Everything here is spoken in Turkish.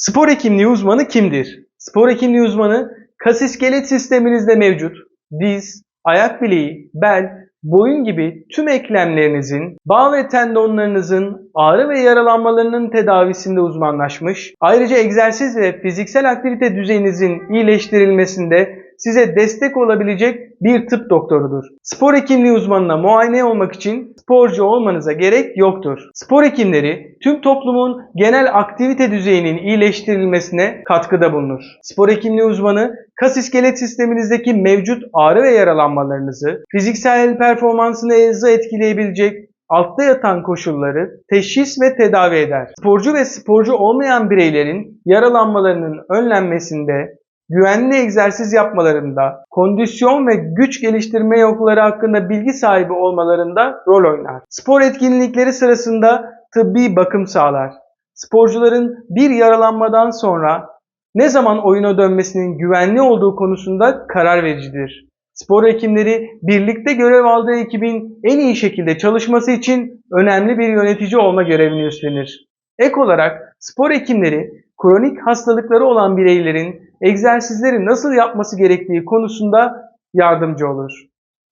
Spor hekimliği uzmanı kimdir? Spor hekimliği uzmanı kas iskelet sisteminizde mevcut diz, ayak bileği, bel, boyun gibi tüm eklemlerinizin, bağ ve tendonlarınızın ağrı ve yaralanmalarının tedavisinde uzmanlaşmış, ayrıca egzersiz ve fiziksel aktivite düzeyinizin iyileştirilmesinde size destek olabilecek bir tıp doktorudur. Spor hekimliği uzmanına muayene olmak için sporcu olmanıza gerek yoktur. Spor hekimleri tüm toplumun genel aktivite düzeyinin iyileştirilmesine katkıda bulunur. Spor hekimliği uzmanı kas iskelet sisteminizdeki mevcut ağrı ve yaralanmalarınızı, fiziksel performansınızı etkileyebilecek altta yatan koşulları teşhis ve tedavi eder. Sporcu ve sporcu olmayan bireylerin yaralanmalarının önlenmesinde, güvenli egzersiz yapmalarında, kondisyon ve güç geliştirme yolları hakkında bilgi sahibi olmalarında rol oynar. Spor etkinlikleri sırasında tıbbi bakım sağlar. Sporcuların bir yaralanmadan sonra ne zaman oyuna dönmesinin güvenli olduğu konusunda karar vericidir. Spor hekimleri birlikte görev aldığı ekibin en iyi şekilde çalışması için önemli bir yönetici olma görevini üstlenir. Ek olarak spor hekimleri kronik hastalıkları olan bireylerin egzersizleri nasıl yapması gerektiği konusunda yardımcı olur.